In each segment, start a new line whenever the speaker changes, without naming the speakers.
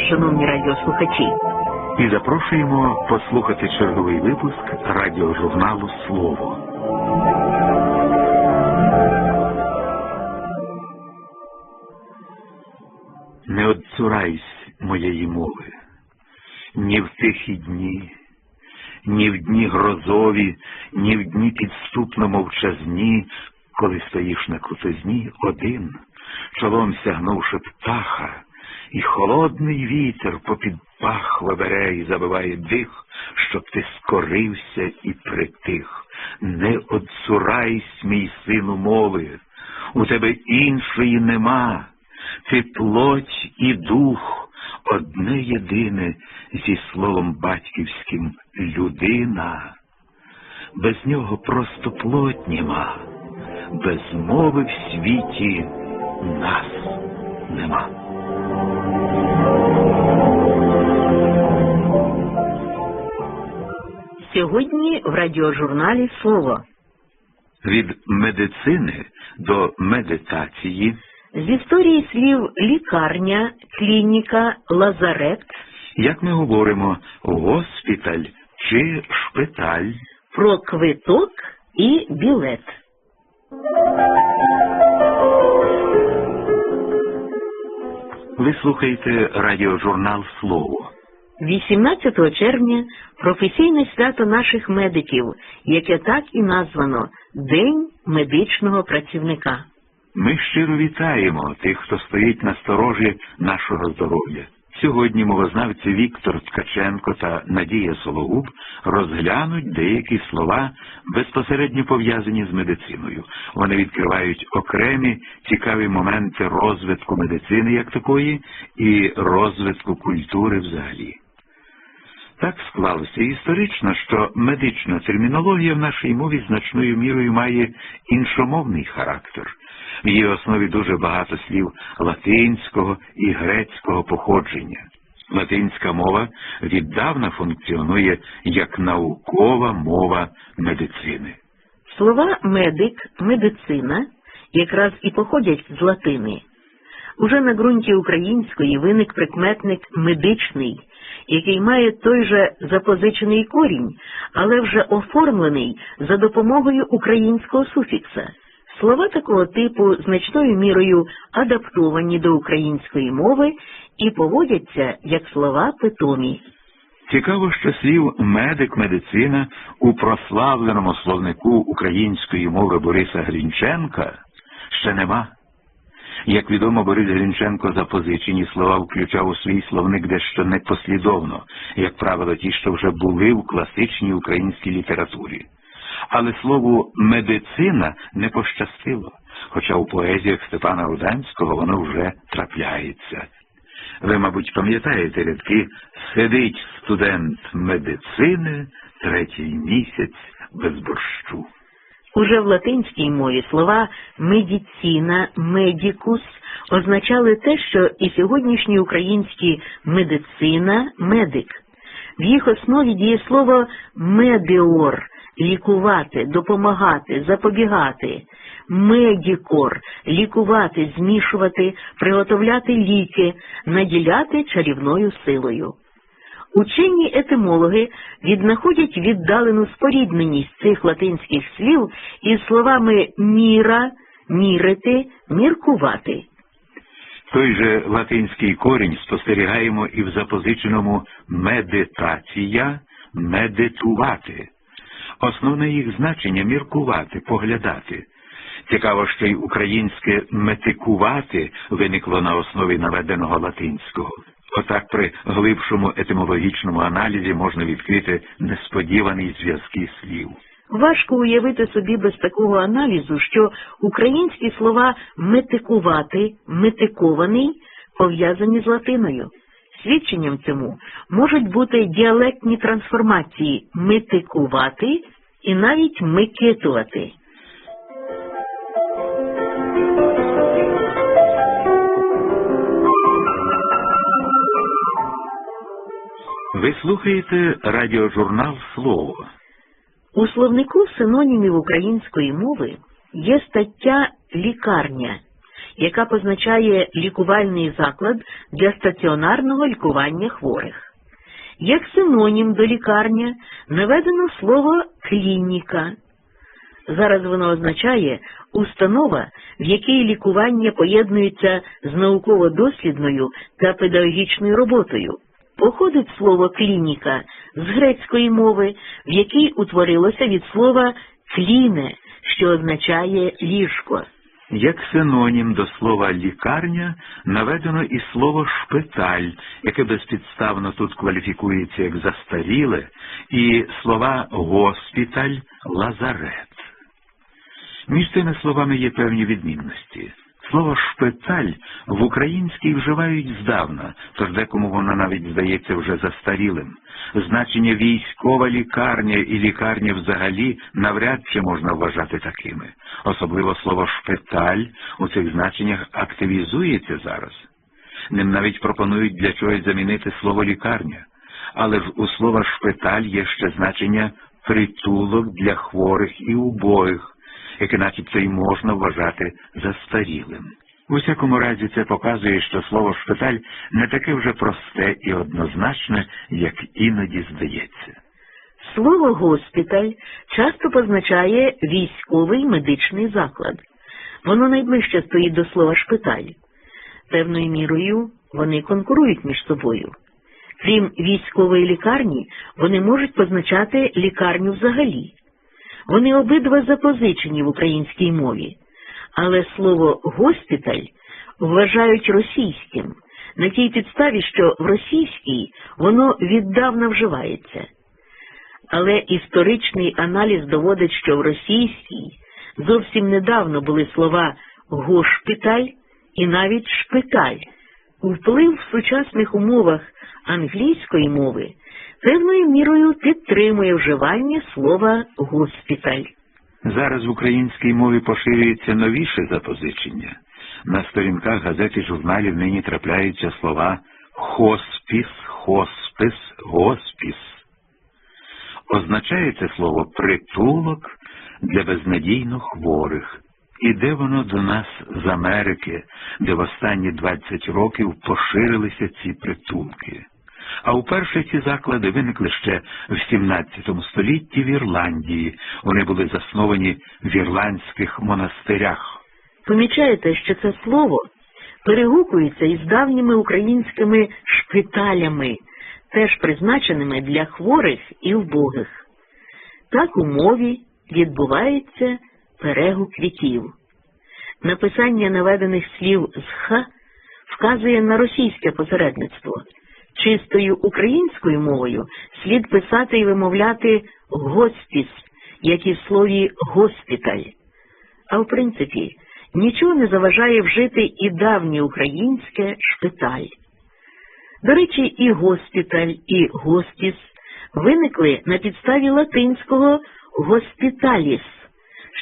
шановні радіослухачі.
І запрошуємо послухати черговий випуск радіожурналу Слово. Не одцурайсь моєї мови, ні в тихі дні, ні в дні грозові, ні в дні підступно мовчазні, коли стоїш на крутизні один, чолом сягнувши птаха, холодний вітер попід пахва бере і забиває дих, щоб ти скорився і притих. Не одсурайсь, мій сину мови, у тебе іншої нема, ти плоть і дух, одне єдине зі словом батьківським людина. Без нього просто плоть нема, без мови в світі нас нема.
Сьогодні в радіожурналі Слово
Від медицини до медитації,
з історії слів лікарня, клініка, лазарет,
як ми говоримо, госпіталь чи шпиталь.
про квиток і білет.
Ви слухаєте радіожурнал Слово.
18 червня професійне свято наших медиків, яке так і названо День медичного працівника.
Ми щиро вітаємо тих, хто стоїть на сторожі нашого здоров'я. Сьогодні мовознавці Віктор Ткаченко та Надія Сологуб розглянуть деякі слова, безпосередньо пов'язані з медициною. Вони відкривають окремі цікаві моменти розвитку медицини як такої і розвитку культури взагалі. Так склалося історично, що медична термінологія в нашій мові значною мірою має іншомовний характер. В її основі дуже багато слів латинського і грецького походження. Латинська мова віддавна функціонує як наукова мова медицини.
Слова медик, медицина якраз і походять з латини. Уже на ґрунті української виник прикметник медичний, який має той же запозичений корінь, але вже оформлений за допомогою українського суфікса. Слова такого типу значною мірою адаптовані до української мови і поводяться як слова питомі.
Цікаво, що слів медик, медицина у прославленому словнику української мови Бориса Грінченка ще нема. Як відомо, Борис Грінченко запозичені слова включав у свій словник дещо непослідовно, як правило, ті, що вже були в класичній українській літературі. Але слову медицина не пощастило, хоча у поезіях Степана Руданського воно вже трапляється. Ви, мабуть, пам'ятаєте рядки Сидить студент медицини третій місяць без борщу.
Уже в латинській мові слова медіціна, медікус означали те, що і сьогоднішні українські медицина, медик. В їх основі діє слово медеор лікувати, допомагати, запобігати, медікор лікувати, змішувати, приготовляти ліки, наділяти чарівною силою. Учені етимологи віднаходять віддалену спорідненість цих латинських слів із словами міра, мірити, міркувати.
Той же латинський корінь спостерігаємо і в запозиченому медитація, медитувати. Основне їх значення міркувати, поглядати. Цікаво, що й українське метикувати виникло на основі наведеного латинського. Отак при глибшому етимологічному аналізі можна відкрити несподівані зв'язки слів.
Важко уявити собі без такого аналізу, що українські слова метикувати, метикований пов'язані з латиною. Свідченням цьому можуть бути діалектні трансформації метикувати і навіть микитувати.
Ви слухаєте радіожурнал Слово.
У словнику синонімів української мови є стаття лікарня, яка позначає лікувальний заклад для стаціонарного лікування хворих. Як синонім до лікарня наведено слово клініка. Зараз воно означає установа, в якій лікування поєднується з науково-дослідною та педагогічною роботою. Походить слово клініка з грецької мови, в якій утворилося від слова кліне, що означає ліжко.
Як синонім до слова лікарня наведено і слово шпиталь, яке безпідставно тут кваліфікується як застаріле, і слова госпіталь, лазарет. Між цими словами є певні відмінності. Слово шпиталь в українській вживають здавна, тож декому воно навіть здається вже застарілим. Значення військова лікарня і лікарня взагалі навряд чи можна вважати такими. Особливо слово шпиталь у цих значеннях активізується зараз. Ним навіть пропонують для чогось замінити слово лікарня, але ж у слова шпиталь є ще значення притулок для хворих і убогих яке начебто й можна вважати застарілим. У всякому разі, це показує, що слово шпиталь не таке вже просте і однозначне, як іноді здається.
Слово госпіталь часто позначає військовий медичний заклад. Воно найближче стоїть до слова шпиталь. Певною мірою вони конкурують між собою. Крім військової лікарні, вони можуть позначати лікарню взагалі. Вони обидва запозичені в українській мові, але слово госпіталь вважають російським на тій підставі, що в російській воно віддавна вживається. Але історичний аналіз доводить, що в російській зовсім недавно були слова госпіталь і навіть шпиталь. Вплив в сучасних умовах англійської мови певною мірою підтримує вживання слова госпіталь.
Зараз в українській мові поширюється новіше запозичення. На сторінках газет і журналів нині трапляються слова хоспіс, хоспис, госпіс. Означає це слово притулок для безнадійно хворих. Іде воно до нас з Америки, де в останні 20 років поширилися ці притулки. А вперше ці заклади виникли ще в 17 столітті в Ірландії. Вони були засновані в ірландських монастирях.
Помічаєте, що це слово перегукується із давніми українськими шпиталями, теж призначеними для хворих і вбогих. Так у мові відбувається перегук віків. Написання наведених слів з Х вказує на російське посередництво. Чистою українською мовою слід писати і вимовляти госпіс, як і в слові госпіталь. А в принципі, нічого не заважає вжити і давнє українське шпиталь. До речі, і госпіталь, і госпіс виникли на підставі латинського госпіталіс,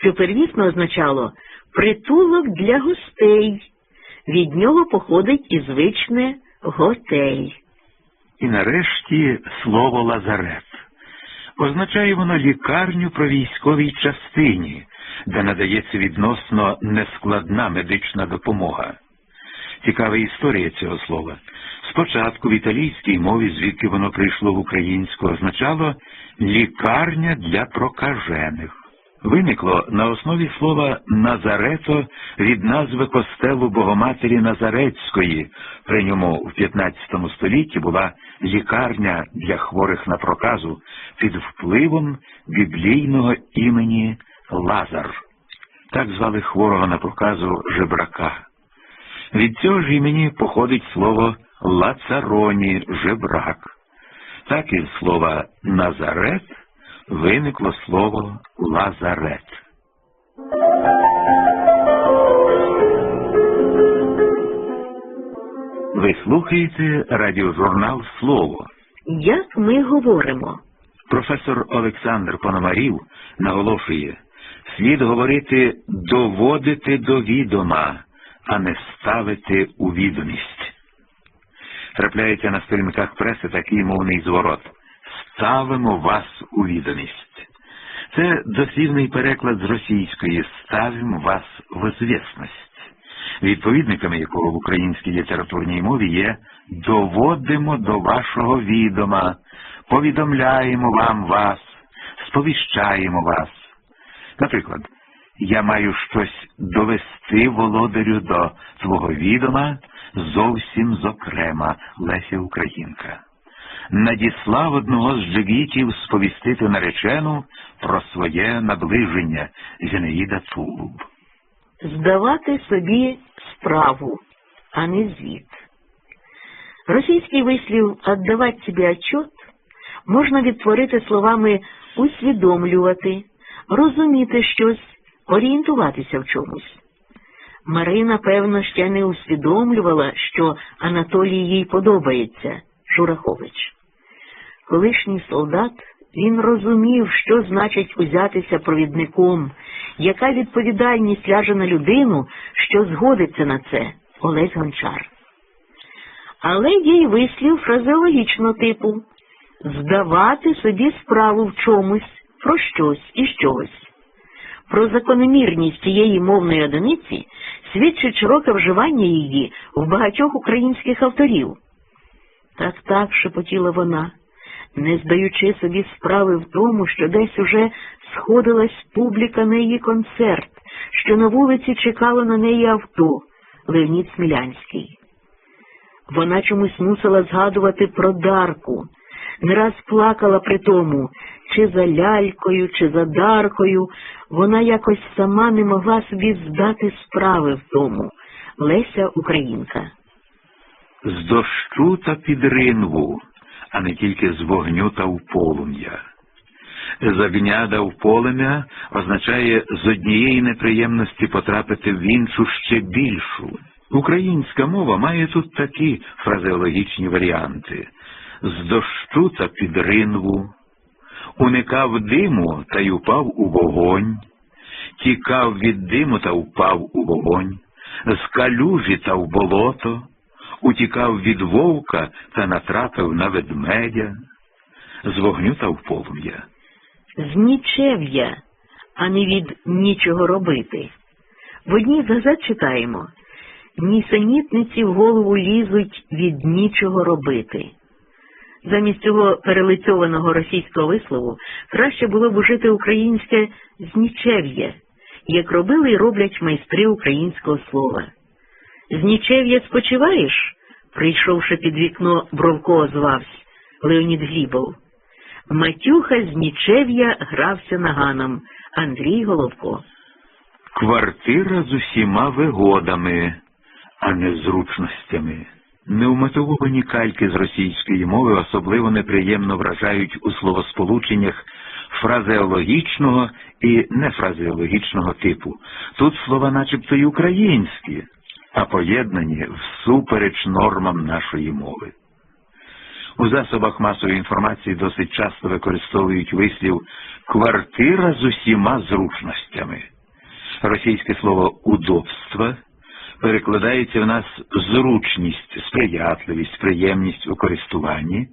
що первісно означало притулок для гостей. Від нього походить і звичне готель.
І нарешті слово лазарет. Означає воно лікарню про військовій частині, де надається відносно нескладна медична допомога. Цікава історія цього слова. Спочатку в італійській мові, звідки воно прийшло в українську, означало лікарня для прокажених виникло на основі слова Назарето від назви костелу Богоматері Назарецької. При ньому в 15 столітті була лікарня для хворих на проказу під впливом біблійного імені Лазар. Так звали хворого на проказу жебрака. Від цього ж імені походить слово лацароні жебрак, так і слова Назарет виникло слово лазарет. Ви слухаєте радіожурнал Слово.
Як ми говоримо?
Професор Олександр Пономарів наголошує, слід говорити доводити до відома, а не ставити у відомість. Трапляється на сторінках преси такий мовний зворот ставимо вас у відомість. Це дослівний переклад з російської ставимо вас в звісність. Відповідниками якого в українській літературній мові є доводимо до вашого відома, повідомляємо вам вас, сповіщаємо вас. Наприклад, я маю щось довести володарю до твого відома зовсім зокрема Леся Українка. Надіслав одного з джигітів сповістити наречену про своє наближення Зінаїда Тулуб.
Здавати собі справу, а не звіт. Російський вислів «отдавати собі отчет» можна відтворити словами усвідомлювати, розуміти щось, орієнтуватися в чомусь. Марина, певно, ще не усвідомлювала, що Анатолій їй подобається, Шурахович. Колишній солдат, він розумів, що значить узятися провідником, яка відповідальність ляже на людину, що згодиться на це, Олесь Гончар. Але є й вислів фразеологічного типу здавати собі справу в чомусь, про щось і щось. Про закономірність цієї мовної одиниці свідчить широке вживання її в багатьох українських авторів. Так так шепотіла вона, не здаючи собі справи в тому, що десь уже сходилась публіка на її концерт, що на вулиці чекало на неї авто Леонід Смілянський. Вона чомусь мусила згадувати про Дарку, не раз плакала при тому, чи за лялькою, чи за Даркою, вона якось сама не могла собі здати справи в тому. Леся Українка.
З дощу та під ринву, а не тільки з вогню та в полум'я. З огня да в означає з однієї неприємності потрапити в іншу ще більшу. Українська мова має тут такі фразеологічні варіанти. З дощу та під ринву, уникав диму та й упав у вогонь, тікав від диму та впав у вогонь, з калюжі та в болото, утікав від вовка та натрапив на ведмедя, з вогню та в полум'я.
З нічев'я, а не від нічого робити. В одній з газет читаємо нісенітниці в голову лізуть від нічого робити. Замість цього перелицьованого російського вислову краще було б ужити українське знічев'я, як робили і роблять майстри українського слова. Знічев'я спочиваєш? прийшовши під вікно, Бровко озвався Леонід Глібов. Матюха з нічев'я грався наганом Андрій Головко.
Квартира з усіма вигодами, а не зручностями. Неумотивовані кальки з російської мови особливо неприємно вражають у словосполученнях фразеологічного і нефразеологічного типу. Тут слова начебто й українські, а поєднані всупереч нормам нашої мови. У засобах масової інформації досить часто використовують вислів квартира з усіма зручностями. Російське слово удобство перекладається в нас зручність, сприятливість, приємність у користуванні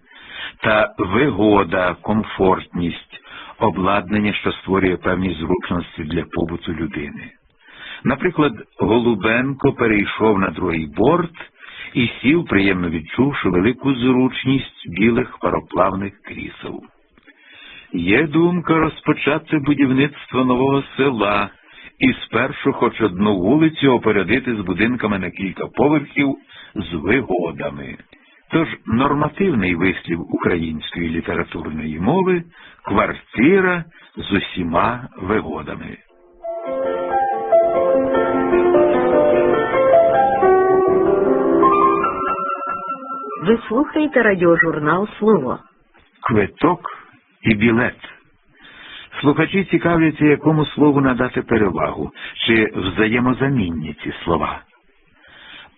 та вигода, комфортність, обладнання, що створює певні зручності для побуту людини. Наприклад, Голубенко перейшов на другий борт і сів, приємно відчувши велику зручність білих пароплавних крісел. Є думка розпочати будівництво нового села і спершу хоч одну вулицю опорядити з будинками на кілька поверхів з вигодами. Тож нормативний вислів української літературної мови квартира з усіма вигодами.
Ви слухаєте радіожурнал Слово.
Квиток і білет. Слухачі цікавляться, якому слову надати перевагу, чи взаємозамінні ці слова.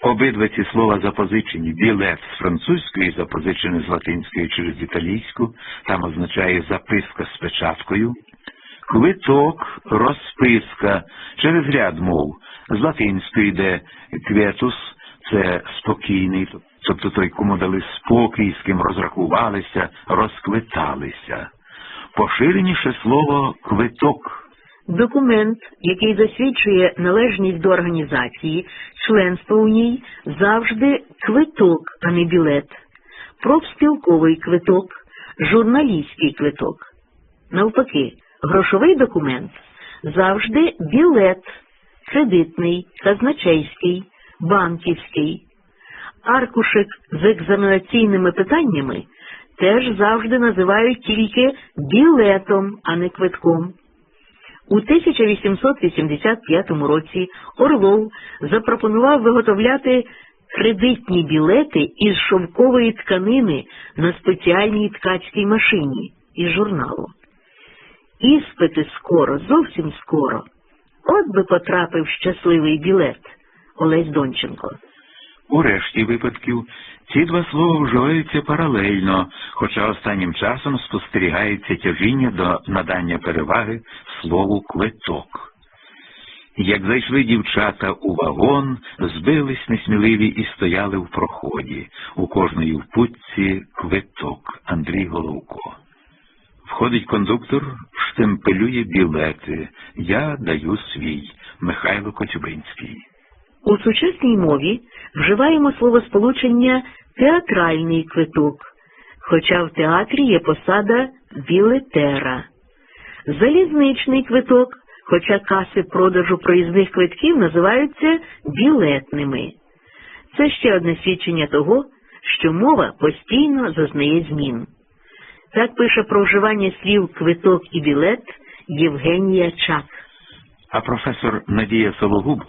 Обидва ці слова запозичені білет з французької, запозичений з латинської через італійську, там означає записка з печаткою, квиток, розписка через ряд мов, з латинської йде кветус, це спокійний, тобто той, кому дали спокій, з ким розрахувалися, розквиталися. Поширеніше слово квиток.
Документ, який засвідчує належність до організації, членство у ній завжди квиток, а не білет, профспілковий квиток, журналістський квиток. Навпаки, грошовий документ завжди білет, кредитний, казначейський, банківський. Аркушик з екзаменаційними питаннями теж завжди називають тільки білетом, а не квитком. У 1885 році Орлов запропонував виготовляти кредитні білети із шовкової тканини на спеціальній ткацькій машині із журналу. Іспити скоро, зовсім скоро. От би потрапив щасливий білет Олесь Донченко.
У решті випадків ці два слова вживаються паралельно, хоча останнім часом спостерігається тяжіння до надання переваги слову квиток. Як зайшли дівчата у вагон, збились несміливі і стояли в проході. У кожної в путці квиток Андрій Головко. Входить кондуктор, штемпелює білети. Я даю свій Михайло Коцюбинський.
У сучасній мові вживаємо словосполучення театральний квиток, хоча в театрі є посада білетера, залізничний квиток, хоча каси продажу проїзних квитків називаються білетними. Це ще одне свідчення того, що мова постійно зазнає змін. Так пише про вживання слів квиток і білет Євгенія Чак.
А професор Надія Сологуб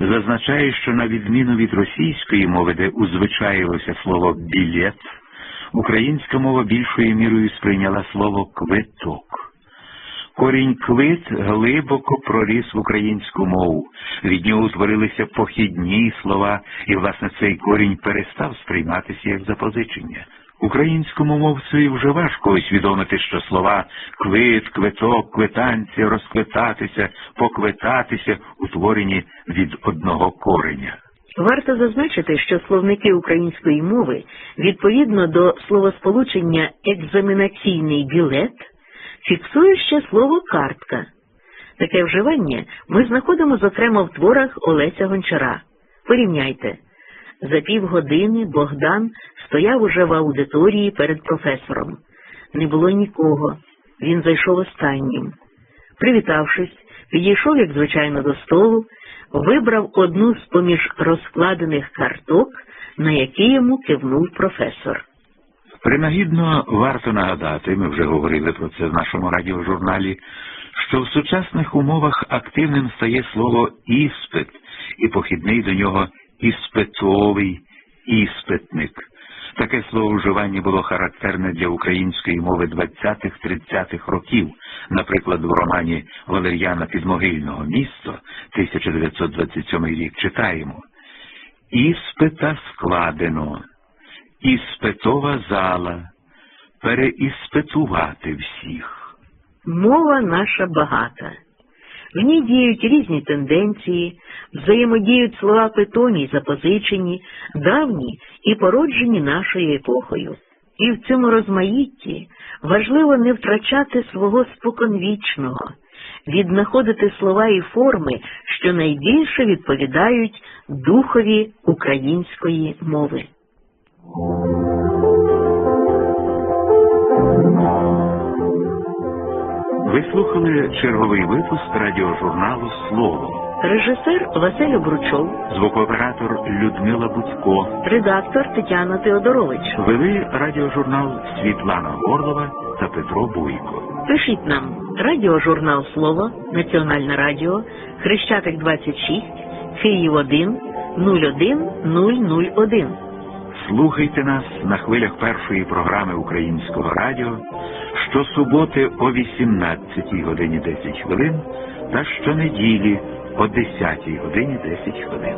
зазначає, що на відміну від російської мови, де узвичаїлося слово білет, українська мова більшою мірою сприйняла слово квиток. Корінь квит глибоко проріс в українську мову. Від нього утворилися похідні слова, і, власне, цей корінь перестав сприйматися як запозичення. Українському мовцеві вже важко усвідомити, що слова квит, квиток, квитанція, розквитатися, поквитатися утворені від одного кореня.
Варто зазначити, що словники української мови відповідно до словосполучення екзаменаційний білет фіксує ще слово картка. Таке вживання ми знаходимо, зокрема, в творах Олеся Гончара. Порівняйте. За півгодини Богдан стояв уже в аудиторії перед професором. Не було нікого. Він зайшов останнім. Привітавшись, підійшов, як звичайно, до столу, вибрав одну з поміж розкладених карток, на які йому кивнув професор.
Принагідно варто нагадати, ми вже говорили про це в нашому радіожурналі, що в сучасних умовах активним стає слово іспит і похідний до нього іспитовий іспитник. Таке слововживання було характерне для української мови 20-30-х років. Наприклад, в романі Валер'яна Підмогильного місто 1927 рік читаємо Іспита складено, іспитова зала, переіспитувати всіх.
Мова наша багата. В ній діють різні тенденції, взаємодіють слова питомі запозичені, давні і породжені нашою епохою. І в цьому розмаїтті важливо не втрачати свого споконвічного, віднаходити слова і форми, що найбільше відповідають духові української мови.
Ви слухали черговий випуск радіожурналу Слово.
Режисер Василь Обручов,
Звукооператор Людмила Будько.
редактор Тетяна Теодорович.
Вели радіожурнал Світлана Горлова та Петро Буйко.
Пишіть нам радіожурнал Слово, Національне радіо, Хрещатик 26, Київ 1, 01001.
Слухайте нас на хвилях першої програми Українського радіо щосуботи о 18 годині 10 хвилин та щонеділі о 10 годині 10 хвилин.